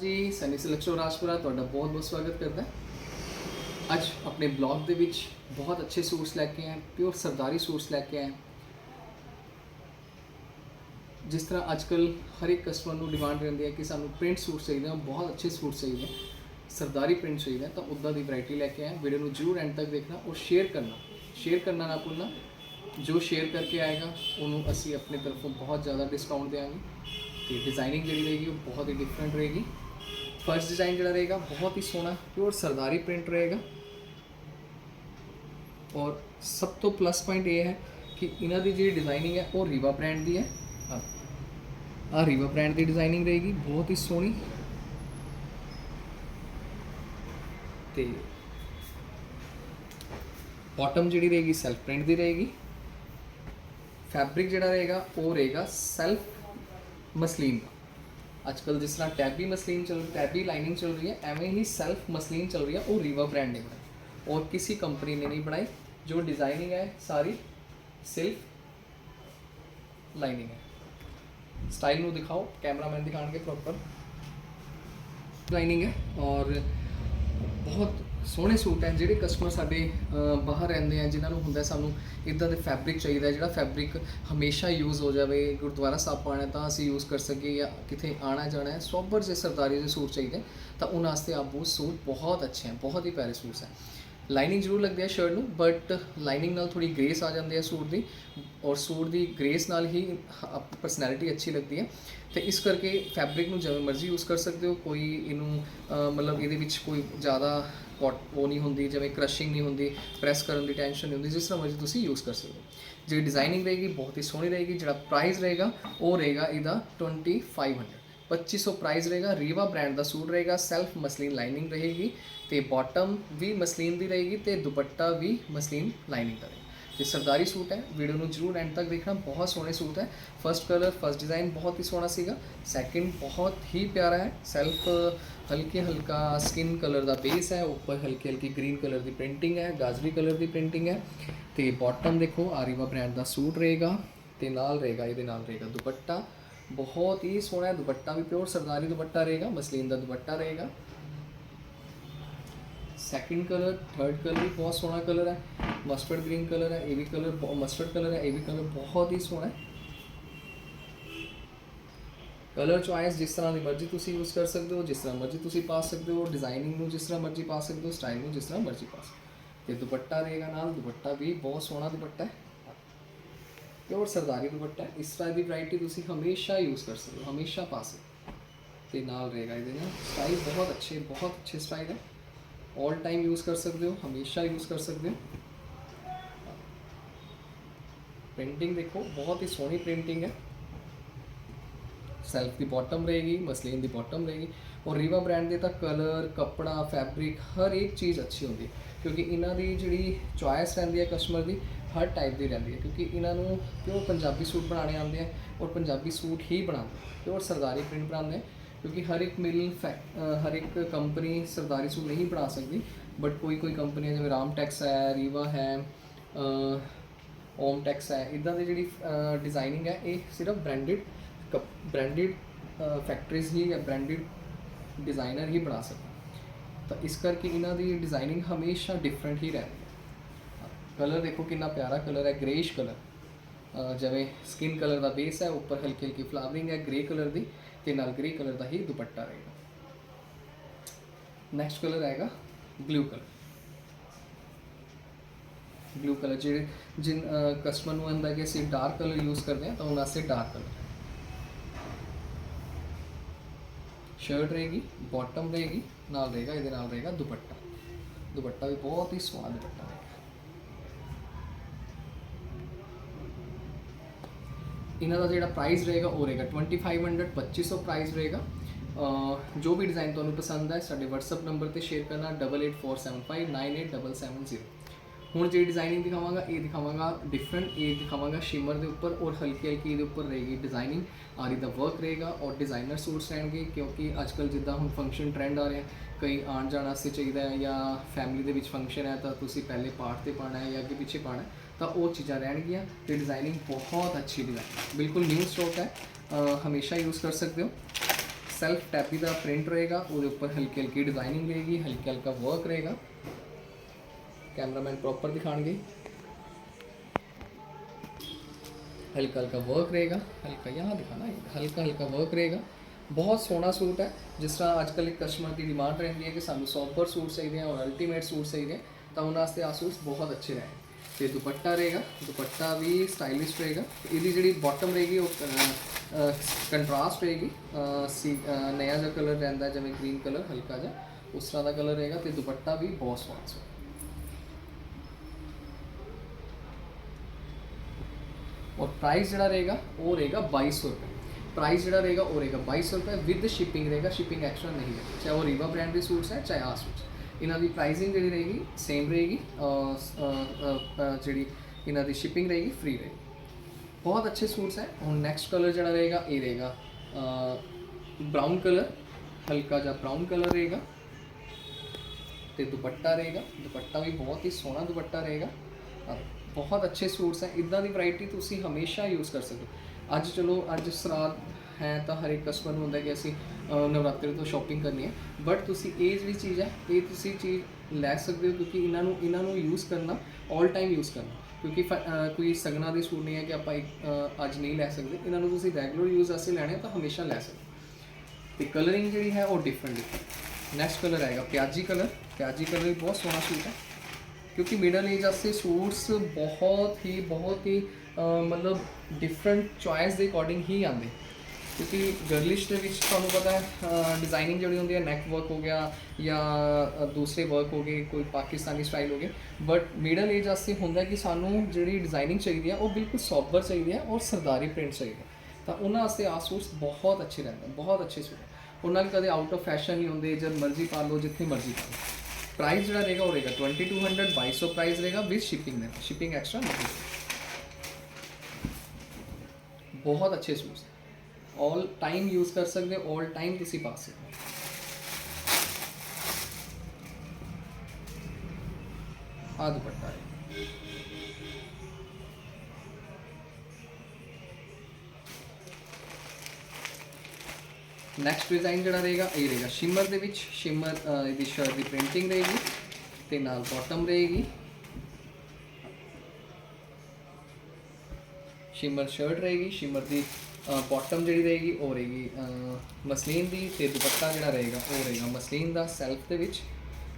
ਜੀ, ਸਨੀ ਸਿਲੈਕਸ਼ਨ ਰਾਜਪੁਰਾ, ਤੁਹਾਡਾ ਬਹੁਤ ਬਹੁਤ ਸਵਾਗਤ ਕਰਦਾ ਅੱਜ ਆਪਣੇ ਬਲੌਗ ਦੇ ਵਿੱਚ ਬਹੁਤ ਅੱਛੇ ਸੂਟਸ ਲੈ ਕੇ ਆਏ ਪਿਓਰ ਸਰਦਾਰੀ ਸੂਟਸ ਲੈ ਕੇ ਆਏ। ਜਿਸ ਤਰ੍ਹਾਂ ਅੱਜਕੱਲ ਹਰ ਇੱਕ ਕਸਟਮਰ ਨੂੰ ਡਿਮਾਂਡ ਰਹਿੰਦੀ ਹੈ ਕਿ ਸਾਨੂੰ ਪ੍ਰਿੰਟ ਸੂਟ ਚਾਹੀਦੇ ਹਨ, ਬਹੁਤ ਅੱਛੇ ਸੂਟ ਚਾਹੀਦੇ ਸਰਦਾਰੀ ਪ੍ਰਿੰਟ ਚਾਹੀਦਾ ਤਾਂ ਉੱਦਾਂ ਦੀ ਵੈਰਾਈਟੀ ਲੈ ਕੇ ਆਏ ਵੀਡੀਓ ਨੂੰ ਜਰੂਰ ਐਂਡ ਤੱਕ ਦੇਖਣਾ ਔਰ ਸ਼ੇਅਰ ਕਰਨਾ। ਸ਼ੇਅਰ ਕਰਨਾ ਨਾ ਭੁੱਲਣਾ, ਜੋ ਸ਼ੇਅਰ ਕਰਕੇ ਆਏਗਾ, ਉਹਨੂੰ ਅਸੀਂ ਆਪਣੇ ਤਰਫੋਂ ਬਹੁਤ ਜ਼ਿਆਦਾ ਡਿਸਕਾਊਂਟ ਦੇਵਾਂਗੇ। ਤੇ ਡਿਜ਼ਾਈਨਿੰਗ ਜਿਹੜੀ ਰਹੇਗੀ, ਉਹ ਬਹੁਤ ਹੀ ਡਿਫਰੈਂਟ ਰਹੇਗੀ। ਫਰਸਟ ਡਿਜ਼ਾਈਨ ਜਿਹੜਾ ਰਹੇਗਾ ਬਹੁਤ ਹੀ ਸੋਹਣਾ ਪਿਓਰ ਸਰਦਾਰੀ ਪ੍ਰਿੰਟ ਰਹੇਗਾ। ਔਰ ਸਭ ਤੋਂ ਪਲੱਸ ਪੁਆਇੰਟ ਇਹ ਹੈ ਕਿ ਇਹਨਾਂ ਦੀ ਜਿਹੜੀ ਡਿਜ਼ਾਈਨਿੰਗ ਹੈ, ਉਹ ਰੀਵਾ ਬ੍ਰਾਂਡ ਦੀ ਹੈ। ਆ ਰੀਵਾ ਬ੍ਰਾਂਡ ਦੀ ਡਿਜ਼ਾਈਨਿੰਗ ਰਹੇਗੀ, ਬਹੁਤ ਹੀ ਸੋਹਣੀ। ਤੇ ਬਾਟਮ ਜਿਹੜੀ ਰਹੇਗੀ ਸੈਲਫ ਪ੍ਰਿੰਟ ਦੀ ਰਹੇਗੀ। ਫੈਬਰਿਕ ਜਿਹੜਾ ਰਹੇਗਾ, ਉਹ ਰਹੇਗਾ ਸੈਲਫ ਮਸਲੀਨ ਦਾ। ਅੱਜ ਕੱਲ ਜਿਸ ਤਰ੍ਹਾਂ ਟੈਬੀ ਮਸਲੀਨ ਚੱਲ ਟੈਬੀ ਲਾਈਨਿੰਗ ਚੱਲ ਰਹੀ ਹੈ ਐਵੇਂ ਹੀ ਸੈਲਫ ਮਸਲੀਨ ਚੱਲ ਰਹੀ ਹੈ ਉਹ ਰੀਵਾ ਬ੍ਰਾਂਡ ਨੇ ਬਣਾਈ ਔਰ ਕਿਸੇ ਕੰਪਨੀ ਨੇ ਨਹੀਂ ਬਣਾਈ ਜੋ ਡਿਜ਼ਾਈਨਿੰਗ ਹੈ ਸਾਰੀ ਸਿਰਫ ਲਾਈਨਿੰਗ ਹੈ ਸਟਾਈਲ ਨੂੰ ਦਿਖਾਓ ਕੈਮਰਾਮੈਨ ਦਿਖਾਣਗੇ ਪ੍ਰੋਪਰ ਲਾਈਨਿੰਗ ਹੈ ਔਰ ਬਹੁਤ ਸੋਹਣੇ ਸੂਟ ਹੈ, ਜਿਹੜੇ ਕਸਟਮਰ ਸਾਡੇ ਬਾਹਰ ਰਹਿੰਦੇ ਆ, ਜਿਨ੍ਹਾਂ ਨੂੰ ਹੁੰਦਾ ਸਾਨੂੰ ਇਦਾਂ ਦੇ ਫੈਬਰਿਕ ਚਾਹੀਦਾ ਜਿਹੜਾ ਫੈਬਰਿਕ ਹਮੇਸ਼ਾ ਯੂਜ਼ ਹੋ ਜਾਵੇ, ਗੁਰਦੁਆਰਾ ਸਾਹਿਬ ਪਾਉਣਾ ਤਾਂ ਅਸੀਂ ਯੂਜ਼ ਕਰ ਸਕੀਏ ਜਾਂ ਕਿਤੇ ਆਣਾ ਜਾਣਾ ਹੈ, ਸੋਬਰ ਜੇ ਸਰਦਾਰੀ ਦੇ ਸੂਟ ਚਾਹੀਦੇ, ਤਾਂ ਉਹਨਾਂ ਵਾਸਤੇ ਆਪ ਉਹ ਸੂਟ ਬਹੁਤ ਅੱਛੇ ਹਨ ਬਹੁਤ ਹੀ ਪਿਆਰੇ ਸੂਟ ਹੈ। ਲਾਈਨਿੰਗ ਜ਼ਰੂਰ ਲੱਗਦੀ ਹੈ ਸ਼ਰਟ ਨੂੰ ਬਟ ਲਾਈਨਿੰਗ ਨਾਲ ਥੋੜੀ ਗ੍ਰੇਸ ਆ ਜਾਂਦੀ ਹੈ ਸੂਟ ਦੀ ਔਰ ਸੂਟ ਦੀ ਗ੍ਰੇਸ ਨਾਲ ਹੀ ਪਰਸਨੈਲਿਟੀ ਅੱਛੀ ਲੱਗਦੀ ਹੈ ਤੇ ਇਸ ਕਰਕੇ ਫੈਬਰਿਕ ਨੂੰ ਜਿਵੇਂ ਮਰਜ਼ੀ ਯੂਜ਼ ਕਰ ਸਕਦੇ ਹੋ, ਕੋਈ ਇਹਨੂੰ ਮਤਲਬ ਇਹਦੇ ਵਿੱਚ ਕੋਈ ਜ਼ਿਆਦਾ ਕੋਟ ਉਹ ਨਹੀਂ ਹੁੰਦੀ, ਜਿਵੇਂ ਕ੍ਰਸ਼ਿੰਗ ਨਹੀਂ ਹੁੰਦੀ ਪ੍ਰੈਸ ਕਰਨ ਦੀ ਟੈਨਸ਼ਨ ਨਹੀਂ ਹੁੰਦੀ, ਜਿਸ ਤਰ੍ਹਾਂ ਮਰਜ਼ੀ ਤੁਸੀਂ ਯੂਜ਼ ਕਰ ਸਕਦੇ ਹੋ। ਜਿਹੜੀ ਡਿਜ਼ਾਈਨਿੰਗ ਰਹੇਗੀ ਬਹੁਤ ਹੀ ਸੋਹਣੀ ਰਹੇਗੀ, ਜਿਹੜਾ ਪ੍ਰਾਈਸ ਰਹੇਗਾ, ਉਹ ਰਹੇਗਾ ਇਹਦਾ 2500 2500 ਪ੍ਰਾਈਸ ਰਹੇਗਾ ਰੀਵਾ ਬ੍ਰਾਂਡ ਦਾ ਸੂਟ ਰਹੇਗਾ ਸੈਲਫ ਮਸਲੀਨ ਲਾਈਨਿੰਗ ਰਹੇਗੀ ਤੇ ਬਾਟਮ ਵੀ ਮਸਲੀਨ ਦੀ ਰਹੇਗੀ ਤੇ ਦੁਪੱਟਾ ਵੀ ਮਸਲੀਨ ਲਾਈਨਿੰਗ ਦਾ ਰਹੇਗਾ ਤੇ ਸਰਦਾਰੀ ਸੂਟ ਹੈ ਵੀਡੀਓ ਨੂੰ ਜਰੂਰ ਐਂਡ ਤੱਕ ਦੇਖਣਾ ਬਹੁਤ ਸੋਹਣੇ ਸੂਟ ਹੈ ਫਰਸਟ ਕਲਰ ਫਰਸਟ ਡਿਜ਼ਾਈਨ ਬਹੁਤ ਹੀ ਸੋਹਣਾ ਸੀਗਾ ਸੈਕਿੰਡ ਬਹੁਤ ਹੀ ਪਿਆਰਾ ਹੈ ਸੈਲਫ ਹਲਕੇ ਹਲਕਾ ਸਕਿਨ ਕਲਰ ਦਾ ਬੇਸ ਹੈ ਉੱਪਰ ਹਲਕੀ ਹਲਕੀ ਗ੍ਰੀਨ ਕਲਰ ਦੀ ਪ੍ਰਿੰਟਿੰਗ ਹੈ ਗਾਜਰੀ ਕਲਰ ਦੀ ਪ੍ਰਿੰਟਿੰਗ ਹੈ ਤੇ ਬਾਟਮ ਦੇਖੋ ਆਰੀਵਾ ਬ੍ਰਾਂਡ ਦਾ ਸੂਟ ਰਹੇਗਾ ਤੇ ਨਾਲ ਰਹੇਗਾ ਇਹਦੇ ਨਾਲ ਰਹੇਗਾ ਦੁਪੱਟਾ ਬਹੁਤ ਹੀ ਸੋਹਣਾ ਦੁਪੱਟਾ ਵੀ ਪਿਓਰ ਸਰਦਾਰੀ ਦੁਪੱਟਾ ਰਹੇਗਾ, ਮਸਲੀਨ ਦਾ ਦੁਪੱਟਾ ਰਹੇਗਾ। ਸੈਕਿੰਡ ਕਲਰ ਥਰਡ ਕਲਰ ਵੀ ਬਹੁਤ ਸੋਹਣਾ ਕਲਰ ਹੈ। ਮਸਟਰਡ ਗ੍ਰੀਨ ਕਲਰ ਹੈ, ਇਹ ਵੀ ਕਲਰ ਮਸਟਰਡ ਕਲਰ ਹੈ, ਇਹ ਵੀ ਕਲਰ ਬਹੁਤ ਹੀ ਸੋਹਣਾ ਹੈ। ਕਲਰ ਚੁਆਇਸ ਜਿਸ ਤਰ੍ਹਾਂ ਦੀ ਮਰਜ਼ੀ ਤੁਸੀਂ ਯੂਜ਼ ਕਰ ਸਕਦੇ ਹੋ, ਜਿਸ ਤਰ੍ਹਾਂ ਮਰਜ਼ੀ ਤੁਸੀਂ ਪਾ ਸਕਦੇ ਹੋ ਡਿਜ਼ਾਈਨਿੰਗ ਨੂੰ ਜਿਸ ਤਰ੍ਹਾਂ ਮਰਜ਼ੀ ਪਾ ਸਕਦੇ ਹੋ ਸਟਾਈਲ ਨੂੰ ਜਿਸ ਤਰ੍ਹਾਂ ਮਰਜ਼ੀ ਪਾ ਸਕਦੇ ਹੋ। ਤੇ ਦੁਪੱਟਾ ਰਹੇਗਾ ਨਾਲ, ਦੁਪੱਟਾ ਵੀ ਬਹੁਤ ਸੋਹਣਾ ਦੁਪੱਟਾ ਹੈ। ਪਿਓਰ ਸਰਦਾਰੀ ਦੁਪੱਟਾ ਇਸ ਤਰ੍ਹਾਂ ਦੀ ਵੈਰਾਈਟੀ ਤੁਸੀਂ ਹਮੇਸ਼ਾ ਯੂਜ਼ ਕਰ ਸਕਦੇ ਹੋ, ਹਮੇਸ਼ਾ ਪਾ ਸਕਦੇ ਤੇ ਨਾਲ ਰਹੇਗਾ ਇਹਦੇ ਨਾਲ। ਸਟਾਈਲ ਬਹੁਤ ਅੱਛੇ ਬਹੁਤ ਅੱਛੇ ਸਟਾਈਲ ਹੈ। 올 ਟਾਈਮ ਯੂਜ਼ ਕਰ ਸਕਦੇ ਹੋ, ਹਮੇਸ਼ਾ ਯੂਜ਼ ਕਰ ਸਕਦੇ ਹੋ। ਪ੍ਰਿੰਟਿੰਗ ਦੇਖੋ, ਬਹੁਤ ਹੀ ਸੋਹਣੀ ਪ੍ਰਿੰਟਿੰਗ ਹੈ। ਸੈਲਫ ਦੀ ਬਾਟਮ ਰਹੇਗੀ ਮਸਲੀਨ ਦੀ ਬਾਟਮ ਰਹੇਗੀ। ਔਰ ਰੀਵਾ ਬ੍ਰਾਂਡ ਦੇ ਤਾਂ ਕਲਰ ਕੱਪੜਾ ਫੈਬਰਿਕ ਹਰ ਇੱਕ ਚੀਜ਼ ਅੱਛੀ ਹੁੰਦੀ ਕਿਉਂਕਿ ਇਹਨਾਂ ਦੀ ਜਿਹੜੀ ਚੁਆਇਸ ਰਹਿੰਦੀ ਹੈ ਕਸਟਮਰ ਦੀ ਹਰ ਟਾਈਪ ਦੀ ਰਹਿੰਦੀ ਹੈ ਕਿਉਂਕਿ ਇਹਨਾਂ ਨੂੰ ਪਿਓਰ ਪੰਜਾਬੀ ਸੂਟ ਬਣਾਉਣੇ ਆਉਂਦੇ ਆ ਔਰ ਪੰਜਾਬੀ ਸੂਟ ਹੀ ਬਣਾਉਂਦੇ ਔਰ ਸਰਦਾਰੀ ਪ੍ਰਿੰਟ ਬਣਾਉਂਦੇ ਕਿਉਂਕਿ ਹਰ ਇੱਕ ਮਿਲ ਫੈਕ- ਹਰ ਇੱਕ ਕੰਪਨੀ ਸਰਦਾਰੀ ਸੂਟ ਨਹੀਂ ਬਣਾ ਸਕਦੀ ਬਟ ਕੋਈ ਕੋਈ ਕੰਪਨੀ ਜਿਵੇਂ ਰਾਮ ਟੈਕਸ ਹੈ ਰੀਵਾ ਹੈ ਓਮ ਟੈਕਸ ਹੈ, ਇਦਾਂ ਦੀ ਜਿਹੜੀ ਡਿਜ਼ਾਈਨਿੰਗ ਹੈ, ਇਹ ਸਿਰਫ ਬ੍ਰਾਂਡਡ ਬ੍ਰਾਂਡਡ ਫੈਕਟਰੀਜ਼ ਹੀ ਜਾਂ ਬ੍ਰਾਂਡਡ ਡਿਜ਼ਾਈਨਰ ਹੀ ਬਣਾ ਸਕਦੇ। ਤਾਂ ਇਸ ਕਰਕੇ ਇਹਨਾਂ ਦੀ ਡਿਜ਼ਾਈਨਿੰਗ ਹਮੇਸ਼ਾ ਡਿਫਰੈਂਟ ਹੀ ਰਹਿੰਦੀ ਕਲਰ ਦੇਖੋ ਕਿੰਨਾ ਪਿਆਰਾ ਕਲਰ ਹੈ ਗ੍ਰੇਇਸ਼ ਕਲਰ। ਜਿਵੇਂ ਸਕਿਨ ਕਲਰ ਦਾ ਬੇਸ ਹੈ, ਉੱਪਰ ਹਲਕੀ ਹਲਕੀ ਫਲਾਵਰਿੰਗ ਹੈ ਗ੍ਰੇ ਕਲਰ ਦੀ ਤੇ ਨਾਲ ਗ੍ਰੇ ਕਲਰ ਦਾ ਹੀ ਦੁਪੱਟਾ ਰਹੇਗਾ। ਨੈਕਸਟ ਕਲਰ ਆਏਗਾ ਬਲੂ ਕਲਰ। ਬਲੂ ਕਲਰ ਜਿਹੜੇ ਜਿਨ ਕਸਟਮਰ ਨੂੰ ਆਂਦਾ ਕਿ ਅਸੀਂ ਡਾਰਕ ਕਲਰ ਯੂਜ਼ ਕਰਦੇ ਹਾਂ, ਤਾਂ ਉਹਨਾਂ ਵਾਸਤੇ ਡਾਰਕ ਕਲਰ। ਸ਼ਰਟ ਰਹੇਗੀ ਬਾਟਮ ਰਹੇਗੀ, ਨਾਲ ਰਹੇਗਾ, ਇਹਦੇ ਨਾਲ ਰਹੇਗਾ ਦੁਪੱਟਾ। ਦੁਪੱਟਾ ਵੀ ਬਹੁਤ ਹੀ ਸਵਾਦ ਦੁਪੱਟਾ ਹੈ। ਇਹਨਾਂ ਦਾ ਜਿਹੜਾ ਪ੍ਰਾਈਸ ਰਹੇਗਾ ਉਹ ਰਹੇਗਾ 2500 2500 ਪ੍ਰਾਈਸ ਰਹੇਗਾ। ਜੋ ਵੀ ਡਿਜ਼ਾਈਨ ਤੁਹਾਨੂੰ ਪਸੰਦ ਹੈ, ਸਾਡੇ WhatsApp ਨੰਬਰ ਤੇ ਸ਼ੇਅਰ ਕਰਨਾ 8847598770 ਹੁਣ ਜਿਹੜੀ ਡਿਜ਼ਾਈਨਿੰਗ ਦਿਖਾਵਾਂਗਾ, ਇਹ ਦਿਖਾਵਾਂਗਾ ਡਿਫਰੈਂਟ ਇਹ ਦਿਖਾਵਾਂਗਾ ਸ਼ਿਮਰ ਦੇ ਉੱਪਰ ਔਰ ਹਲਕੀ ਹਲਕੀ ਇਹਦੇ ਉੱਪਰ ਰਹੇਗੀ ਡਿਜ਼ਾਈਨਿੰਗ ਆਰੀ ਦਾ ਵਰਕ ਰਹੇਗਾ ਔਰ ਡਿਜ਼ਾਈਨਰ ਸੂਟਸ ਰਹਿਣਗੇ, ਕਿਉਂਕਿ ਅੱਜਕੱਲ ਜਿੱਦਾਂ ਹੁਣ ਫੰਕਸ਼ਨ ਟ੍ਰੈਂਡ ਆ ਰਿਹਾ ਕਈ ਆਉਣ ਜਾਣ ਵਾਸਤੇ ਚਾਹੀਦਾ ਹੈ ਜਾਂ ਫੈਮਿਲੀ ਦੇ ਵਿੱਚ ਫੰਕਸ਼ਨ ਹੈ ਤਾਂ ਤੁਸੀਂ ਪਹਿਲੇ ਪਾਰਟ ਤੇ ਪਾਣਾ ਹੈ ਜਾਂ ਅੱਗੇ ਪਿੱਛੇ ਪਾਣਾ ਹੈ। ਤਾਂ ਉਹ ਚੀਜ਼ਾਂ ਰਹਿਣਗੀਆਂ ਤੇ ਡਿਜ਼ਾਈਨਿੰਗ ਬਹੁਤ ਅੱਛੀ ਡਿਜ਼ਾਈਨ ਬਿਲਕੁਲ ਨਿਊ ਸਟਾਕ ਹੈ ਅਹ ਹਮੇਸ਼ਾ ਯੂਜ਼ ਕਰ ਸਕਦੇ ਹੋ ਸੈਲਫ ਟੈਪੀ ਦਾ ਪ੍ਰਿੰਟ ਰਹੇਗਾ ਉਹਦੇ ਉੱਪਰ ਹਲਕੀ ਹਲਕੀ ਡਿਜ਼ਾਈਨਿੰਗ ਰਹੇਗੀ ਹਲਕਾ ਹਲਕਾ ਵਰਕ ਰਹੇਗਾ ਕੈਮਰਾਮੈਨ ਪ੍ਰੋਪਰ ਦਿਖਾਣਗੇ हल्का हल्का वर्क रहेगा हल्का यहाँ दिखाना है हल्का हल्का वर्क रहेगा ਬਹੁਤ ਸੋਹਣਾ ਸੂਟ ਹੈ ਜਿਸ ਤਰ੍ਹਾਂ ਅੱਜ ਕੱਲ੍ਹ ਇੱਕ ਕਸਟਮਰ ਦੀ ਡਿਮਾਂਡ ਰਹਿੰਦੀ ਹੈ ਕਿ ਸਾਨੂੰ ਸੌਬਰ ਸੂਟ ਚਾਹੀਦੇ ਆ ਔਰ ਅਲਟੀਮੇਟ ਸੂਟ ਚਾਹੀਦੇ ਆ, ਤਾਂ ਉਹਨਾਂ ਵਾਸਤੇ ਆ ਸੂਟਸ ਤੇ ਦੁਪੱਟਾ ਰਹੇਗਾ ਦੁਪੱਟਾ ਵੀ ਸਟਾਈਲਿਸ਼ ਰਹੇਗਾ। ਇਹਦੀ ਜਿਹੜੀ ਬਾਟਮ ਰਹੇਗੀ ਉਹ ਕੰਟਰਾਸਟ ਰਹੇਗੀ। ਸੀ ਅਹ, ਨਇਆ ਜਿਹਾ ਕਲਰ ਰਹਿੰਦਾ ਜਿਵੇਂ ਗ੍ਰੀਨ ਕਲਰ ਹਲਕਾ ਜਿਹਾ ਉਸ ਤਰ੍ਹਾਂ ਦਾ ਕਲਰ ਰਹੇਗਾ ਤੇ ਦੁਪੱਟਾ ਵੀ ਬਹੁਤ ਸੋਹਣਾ ਸੋਹਣਾ ਔਰ ਪ੍ਰਾਈਸ ਜਿਹੜਾ ਰਹੇਗਾ ਉਹ ਰਹੇਗਾ 2200 ਰੁਪਏ। ਪ੍ਰਾਈਸ ਜਿਹੜਾ ਰਹੇਗਾ ਉਹ ਰਹੇਗਾ 2200 ਰੁਪਏ। ਵਿਦ ਸ਼ਿਪਿੰਗ ਰਹੇਗਾ ਸ਼ਿਪਿੰਗ ਐਕਸਟਰਾ ਨਹੀਂ ਹੈ। ਚਾਹੇ ਉਹ ਰੀਵਾ ਬ੍ਰਾਂਡ ਦੇ ਸੂਟਸ ਹੈ ਚਾਹੇ ਆ ਸੂਟਸ ਇਹਨਾਂ ਦੀ ਪ੍ਰਾਈਸਿੰਗ ਜਿਹੜੀ ਰਹੇਗੀ ਸੇਮ ਰਹੇਗੀ ਜਿਹੜੀ ਇਹਨਾਂ ਦੀ ਸ਼ਿਪਿੰਗ ਰਹੇਗੀ ਫ੍ਰੀ ਰਹੇਗੀ। ਬਹੁਤ ਅੱਛੇ ਸੂਟਸ ਹੈ। ਹੁਣ ਨੈਕਸਟ ਕਲਰ ਜਿਹੜਾ ਰਹੇਗਾ, ਇਹ ਰਹੇਗਾ ਬ੍ਰਾਊਨ ਕਲਰ ਹਲਕਾ ਜਿਹਾ ਬ੍ਰਾਊਨ ਕਲਰ ਰਹੇਗਾ। ਤੇ ਦੁਪੱਟਾ ਰਹੇਗਾ। ਦੁਪੱਟਾ ਵੀ ਬਹੁਤ ਹੀ ਸੋਹਣਾ ਦੁਪੱਟਾ ਰਹੇਗਾ। ਬਹੁਤ ਅੱਛੇ ਸੂਟਸ ਹੈ। ਇਦਾਂ ਦੀ ਵੈਰਾਈਟੀ ਤੁਸੀਂ ਹਮੇਸ਼ਾ ਯੂਜ਼ ਕਰ ਸਕਦੇ ਹੋ। ਅੱਜ ਚਲੋ, ਅੱਜ ਸਰਾਦ ਹੈ ਤਾਂ ਹਰ ਇੱਕ ਕਸਟਮਰ ਨੂੰ ਹੁੰਦਾ ਕਿ ਅਸੀਂ ਅਹ, ਨਵਰਾਤਰੇ ਤੋਂ ਸ਼ਾਪਿੰਗ ਕਰਨੀ ਹੈ। ਬਟ ਤੁਸੀਂ ਇਹ ਜਿਹੜੀ ਚੀਜ਼ ਹੈ ਇਹ ਤੁਸੀਂ ਚੀਜ਼ ਲੈ ਸਕਦੇ ਹੋ ਕਿਉਂਕਿ ਇਹਨਾਂ ਨੂੰ ਇਹਨਾਂ ਨੂੰ ਯੂਜ਼ ਕਰਨਾ 올 ਟਾਈਮ ਯੂਜ਼ ਕਰਨਾ। ਕਿਉਂਕਿ ਫ- ਕੋਈ ਸਗਨਾ ਦੇ ਸੂਟ ਨਹੀਂ ਹੈ ਕਿ ਆਪਾਂ ਇੱਕ, ਅੱਜ ਨਹੀਂ ਲੈ ਸਕਦੇ। ਇਹਨਾਂ ਨੂੰ ਤੁਸੀਂ ਰੈਗੂਲਰ ਯੂਜ਼ ਵਾਸਤੇ ਲੈਣੇ ਤਾਂ ਹਮੇਸ਼ਾ ਲੈ ਸਕਦੇ ਹੋ। ਤੇ ਕਲਰਿੰਗ ਜਿਹੜੀ ਹੈ ਉਹ ਡਿਫਰੈਂਟ ਡਿਫਰੈਂਟ ਨੈਕਸਟ ਕਲਰ ਆਏਗਾ ਪਿਆਜੀ ਕਲਰ ਪਿਆਜੀ ਕਲਰ ਵੀ ਬਹੁਤ ਸੋਹਣਾ ਸੂਟ ਹੈ। ਕਿਉਂਕਿ ਮਿਡਲ ਏਜ ਵਾਸਤੇ ਸੂਟਸ ਬਹੁਤ ਹੀ ਬਹੁਤ ਹੀ ਮਤਲਬ ਡਿਫਰੈਂਟ ਚੁਆਇਸ ਦੇ ਅਕੋਰਡਿੰਗ ਹੀ ਆਉਂਦੇ। ਕਿਉਂਕਿ ਗਰਲਿਸ਼ ਦੇ ਵਿੱਚ ਤੁਹਾਨੂੰ ਪਤਾ ਹੈ ਡਿਜ਼ਾਈਨਿੰਗ ਜਿਹੜੀ ਹੁੰਦੀ ਹੈ ਨੈਕ ਵਰਕ ਹੋ ਗਿਆ ਜਾਂ ਦੂਸਰੇ ਵਰਕ ਹੋ ਗਏ, ਕੋਈ ਪਾਕਿਸਤਾਨੀ ਸਟਾਈਲ ਹੋ ਗਏ। ਬਟ ਮਿਡਲ ਏਜ ਵਾਸਤੇ ਹੁੰਦਾ ਕਿ ਸਾਨੂੰ ਜਿਹੜੀ ਡਿਜ਼ਾਈਨਿੰਗ ਚਾਹੀਦੀ ਹੈ, ਉਹ ਬਿਲਕੁਲ ਸੌਬਰ ਚਾਹੀਦੀ ਹੈ ਔਰ ਸਰਦਾਰੀ ਪ੍ਰਿੰਟ ਚਾਹੀਦਾ ਤਾਂ ਉਹਨਾਂ ਵਾਸਤੇ ਆ ਸੂਟਸ ਬਹੁਤ ਅੱਛੇ ਰਹਿੰਦੇ ਬਹੁਤ ਅੱਛੇ ਸੂਟ ਉਹਨਾਂ ਨੂੰ ਕਦੇ ਆਊਟ ਆਫ ਫੈਸ਼ਨ ਨਹੀਂ ਹੁੰਦੇ, ਜਦ ਮਰਜ਼ੀ ਪਾ ਲਓ, ਜਿੱਥੇ ਮਰਜ਼ੀ ਪਾ ਲਓ। ਪ੍ਰਾਈਸ ਜਿਹੜਾ ਰਹੇਗਾ, ਉਹ ਰਹੇਗਾ 2200 2200 ਪ੍ਰਾਈਸ ਰਹੇਗਾ ਵਿਦ ਸ਼ਿਪਿੰਗ ਦੇ ਸ਼ਿਪਿੰਗ ਐਕਸਟਰਾ ਨਹੀਂ। ਬਹੁਤ ਅੱਛੇ ਸੂਟ ਆਲ ਟਾਈਮ ਯੂਜ਼ ਕਰ ਸਕਦੇ ਹੋ ਆਲ ਟਾਈਮ ਤੁਸੀਂ ਪਾ ਸਕਦੇ ਹੋ। ਆ ਦੁਪੱਟਾ ਹੈ। ਨੈਕਸਟ ਡਿਜ਼ਾਈਨ ਜਿਹੜਾ ਰਹੇਗਾ, ਇਹ ਰਹੇਗਾ ਸ਼ਿਮਰ ਦੇ ਵਿੱਚ। ਸ਼ਿਮਰ ਇਹਦੀ ਸ਼ਰਟ ਦੀ ਪ੍ਰਿੰਟਿੰਗ ਰਹੇਗੀ ਤੇ ਨਾਲ ਬਾਟਮ ਰਹੇਗੀ। ਸ਼ਿਮਰ ਸ਼ਰਟ ਰਹੇਗੀ। ਸ਼ਿਮਰ ਦੀ ਬਾਟਮ ਜਿਹੜੀ ਰਹੇਗੀ, ਉਹ ਰਹੇਗੀ ਮਸਲੀਨ ਦੀ ਤੇ ਦੁਪੱਟਾ ਜਿਹੜਾ ਰਹੇਗਾ, ਉਹ ਰਹੇਗਾ ਮਸਲੀਨ ਦਾ ਸੈਲਫ ਦੇ ਵਿੱਚ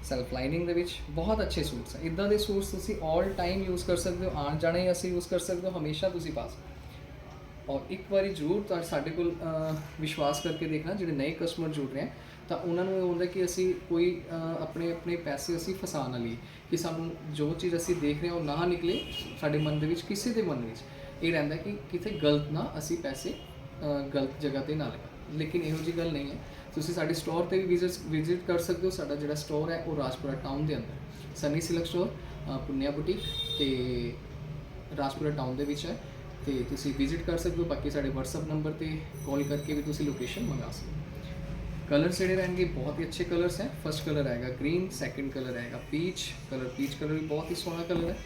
ਸੈਲਫ ਲਾਈਨਿੰਗ ਦੇ ਵਿੱਚ। ਬਹੁਤ ਅੱਛੇ ਸੂਟਸ ਹੈ ਇਦਾਂ ਦੇ ਸੂਟਸ ਤੁਸੀਂ 올 ਟਾਈਮ ਯੂਜ਼ ਕਰ ਸਕਦੇ ਹੋ। ਆਣ ਜਾਣੇ ਅਸੀਂ ਯੂਜ਼ ਕਰ ਸਕਦੇ ਹੋ, ਹਮੇਸ਼ਾ ਤੁਸੀਂ ਪਾ ਸਕਦੇ ਔਰ ਇੱਕ ਵਾਰੀ ਜ਼ਰੂਰ ਤਾਂ ਸਾਡੇ ਕੋਲ ਵਿਸ਼ਵਾਸ ਕਰਕੇ ਦੇਖਣਾ, ਜਿਹੜੇ ਨਵੇਂ ਕਸਟਮਰ ਜੁੜ ਰਹੇ ਆ ਤਾਂ ਉਹਨਾਂ ਨੂੰ ਇਹ ਹੁੰਦਾ ਕਿ ਅਸੀਂ ਕੋਈ ਆਪਣੇ ਆਪਣੇ ਪੈਸੇ ਅਸੀਂ ਫਸਾ ਨਾ ਲਈਏ ਕਿ ਸਾਨੂੰ ਜੋ ਚੀਜ਼ ਅਸੀਂ ਦੇਖ ਰਹੇ ਹਾਂ ਉਹ ਨਾ ਨਿਕਲੇ ਸਾਡੇ ਮਨ ਦੇ ਵਿੱਚ, ਕਿਸੇ ਦੇ ਮਨ ਵਿੱਚ। ਇਹ ਰਹਿੰਦਾ ਕਿ ਕਿਤੇ ਗਲਤ ਨਾ ਅਸੀਂ ਪੈਸੇ ਗਲਤ ਜਗ੍ਹਾ ਤੇ ਨਾ ਲਗਾਈਏ। ਲੇਕਿਨ ਇਹੋ ਜੀ ਗੱਲ ਨਹੀਂ ਹੈ। ਤੁਸੀਂ ਸਾਡੇ ਸਟੋਰ ਤੇ ਵੀ ਵਿਜ਼ਿਟ ਵਿਜ਼ਿਟ ਕਰ ਸਕਦੇ ਹੋ। ਸਾਡਾ ਜਿਹੜਾ ਸਟੋਰ ਹੈ ਉਹ ਰਾਜਪੁਰਾ ਟਾਊਨ ਦੇ ਅੰਦਰ। Sunny silk store Punia boutique ਤੇ ਰਾਜਪੁਰਾ ਟਾਊਨ ਦੇ ਵਿੱਚ ਹੈ। ਤੇ ਤੁਸੀਂ ਵਿਜ਼ਿਟ ਕਰ ਸਕਦੇ ਹੋ। ਬਾਕੀ ਸਾਡੇ WhatsApp ਨੰਬਰ ਤੇ ਕਾਲ ਕਰਕੇ ਵੀ ਤੁਸੀਂ ਲੋਕੇਸ਼ਨ ਮੰਗਾ ਸਕਦੇ ਹੋ। ਕਲਰਸ ਜਿਹੜੇ ਰਹਿਣਗੇ ਬਹੁਤ ਹੀ ਅੱਛੇ ਕਲਰਸ ਹੈ ਫਰਸਟ ਕਲਰ ਆਏਗਾ ਗ੍ਰੀਨ ਸੈਕੰਡ ਕਲਰ ਆਏਗਾ ਪੀਚ ਕਲਰ ਪੀਚ ਕਲਰ ਵੀ ਬਹੁਤ ਹੀ ਸੋਹਣਾ ਕਲਰ ਹੈ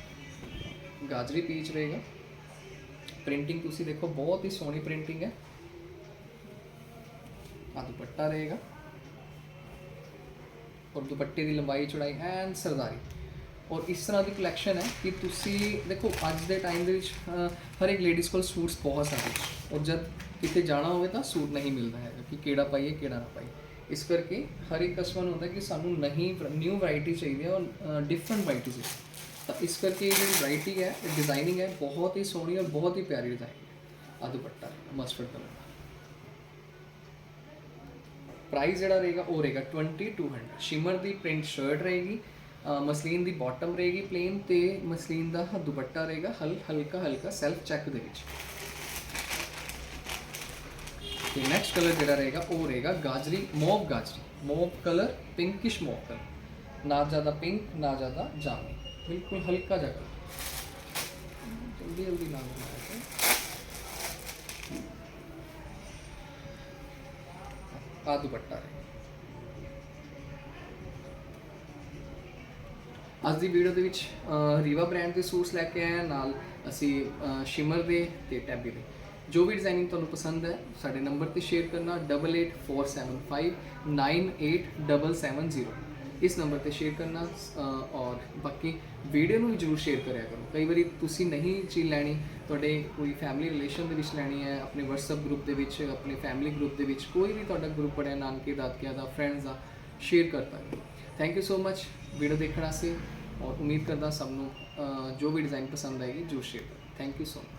ਗਾਜਰੀ ਪੀਚ ਰਹੇਗਾ ਪ੍ਰਿੰਟਿੰਗ ਤੁਸੀਂ ਦੇਖੋ ਬਹੁਤ ਹੀ ਸੋਹਣੀ ਪ੍ਰਿੰਟਿੰਗ ਹੈ ਆ ਦੁਪੱਟਾ ਰਹੇਗਾ ਔਰ ਦੁਪੱਟੇ ਦੀ ਲੰਬਾਈ ਚੌੜਾਈ ਐਨ ਸਰਦਾਰੀ ਔਰ ਇਸ ਤਰ੍ਹਾਂ ਦੀ ਕਲੈਕਸ਼ਨ ਹੈ ਕਿ ਤੁਸੀਂ ਦੇਖੋ ਅੱਜ ਦੇ ਟਾਈਮ ਦੇ ਵਿੱਚ ਅਹ, ਹਰ ਇੱਕ ਲੇਡੀਜ਼ ਕੋਲ ਸੂਟਸ ਬਹੁਤ ਸਾਰੇ ਔਰ ਜਦ ਕਿਤੇ ਜਾਣਾ ਹੋਵੇ ਤਾਂ ਸੂਟ ਨਹੀਂ ਮਿਲਦਾ ਹੈਗਾ ਕਿ ਕਿਹੜਾ ਪਾਈਏ, ਕਿਹੜਾ ਨਾ ਪਾਈਏ। ਇਸ ਕਰਕੇ ਹਰ ਇੱਕ ਕਸਟਮਰ ਨੂੰ ਹੁੰਦਾ ਕਿ ਸਾਨੂੰ ਨਹੀਂ ਨਿਊ ਵੈਰਾਈਟੀ ਚਾਹੀਦੀ ਹੈ ਔਰ ਡਿਫਰੈਂਟ ਵੈਰਾਈਟੀ ਚਾਹੀਦੀ ਤਾਂ ਇਸ ਕਰਕੇ ਇਹ ਜਿਹੜੀ ਵੈਰਾਈਟੀ ਹੈ ਡਿਜ਼ਾਈਨਿੰਗ ਹੈ, ਬਹੁਤ ਹੀ ਸੋਹਣੀ ਔਰ ਬਹੁਤ ਹੀ ਪਿਆਰੀ ਡਿਜ਼ਾਈਨ ਹੈ। ਆ ਦੁਪੱਟਾ ਮਸਟਰਡ ਕਲਰ ਦਾ। ਪ੍ਰਾਈਸ ਜਿਹੜਾ ਰਹੇਗਾ, ਉਹ ਰਹੇਗਾ 2200 ਸ਼ਿਮਰ ਦੀ ਪ੍ਰਿੰਟ ਸ਼ਰਟ ਰਹੇਗੀ ਮਸਲੀਨ ਦੀ ਬਾਟਮ ਰਹੇਗੀ ਪਲੇਨ ਤੇ ਮਸਲੀਨ ਦਾ ਦੁਪੱਟਾ ਰਹੇਗਾ, ਹਲ ਹਲਕਾ ਹਲਕਾ ਸੈਲਫ ਚੈੱਕ ਦੇ ਵਿੱਚ। ਤੇ ਨੈਕਸਟ ਕਲਰ ਜਿਹੜਾ ਰਹੇਗਾ, ਉਹ ਰਹੇਗਾ ਗਾਜਰੀ ਮੋਵ ਗਾਜਰੀ। ਮੋਵ ਕਲਰ ਪਿੰਕਿਸ਼ ਮੋਵ ਕਲਰ ਨਾ ਜ਼ਿਆਦਾ ਪਿੰਕ ਨਾ ਜ਼ਿਆਦਾ ਜਾਮਨੀ। ਬਿਲਕੁਲ ਹਲਕਾ ਜਿਹਾ ਕਲਰ ਜਲਦੀ ਜਲਦੀ ਨਾ ਬਣਾਇਆ ਆ ਅੱਜ ਦੀ ਵੀਡੀਓ ਦੇ ਵਿੱਚ ਰੀਵਾ ਬ੍ਰਾਂਡ ਦੇ ਸੂਟਸ ਲੈ ਕੇ ਆਏ ਹਾਂ। ਨਾਲ ਅਸੀਂ ਸ਼ਿਮਰ ਦੇ ਤੇ ਟੈਬੀ ਦੇ। ਜੋ ਵੀ ਡਿਜ਼ਾਈਨਿੰਗ ਤੁਹਾਨੂੰ ਪਸੰਦ ਹੈ, ਸਾਡੇ ਨੰਬਰ ਤੇ ਸ਼ੇਅਰ ਕਰਨਾ 8847598770 ਇਸ ਨੰਬਰ ਤੇ ਸ਼ੇਅਰ ਕਰਨਾ ਔਰ ਬਾਕੀ ਵੀਡੀਓ ਨੂੰ ਵੀ ਜਰੂਰ ਸ਼ੇਅਰ ਕਰਿਆ ਕਰੋ। ਕਈ ਵਾਰੀ ਤੁਸੀਂ ਨਹੀਂ ਚੀਜ਼ ਲੈਣੀ, ਤੁਹਾਡੇ ਕੋਈ ਫੈਮਿਲੀ ਰਿਲੇਸ਼ਨ ਦੇ ਵਿੱਚ ਲੈਣੀ ਹੈ, ਆਪਣੇ WhatsApp ਗਰੁੱਪ ਦੇ ਵਿੱਚ, ਆਪਣੇ ਫੈਮਿਲੀ ਗਰੁੱਪ ਦੇ ਵਿੱਚ, ਕੋਈ ਵੀ ਤੁਹਾਡਾ ਗਰੁੱਪ ਬਣਿਆ, ਨਾਨਕੇ, ਦਾਦਕਿਆਂ ਦਾ ਫਰੈਂਡਸ ਦਾ ਸ਼ੇਅਰ ਕਰਤਾ thank you so much video ਦੇਖਣ ਵਾਸਤੇ, ਔਰ ਉਮੀਦ ਕਰਦਾ ਸਭ ਨੂੰ ਜੋ ਵੀ ਡਿਜ਼ਾਈਨ ਪਸੰਦ ਆਏਗੀ ਜੋ ਸ਼ੇਅਰ ਕਰੋ। Thank you so much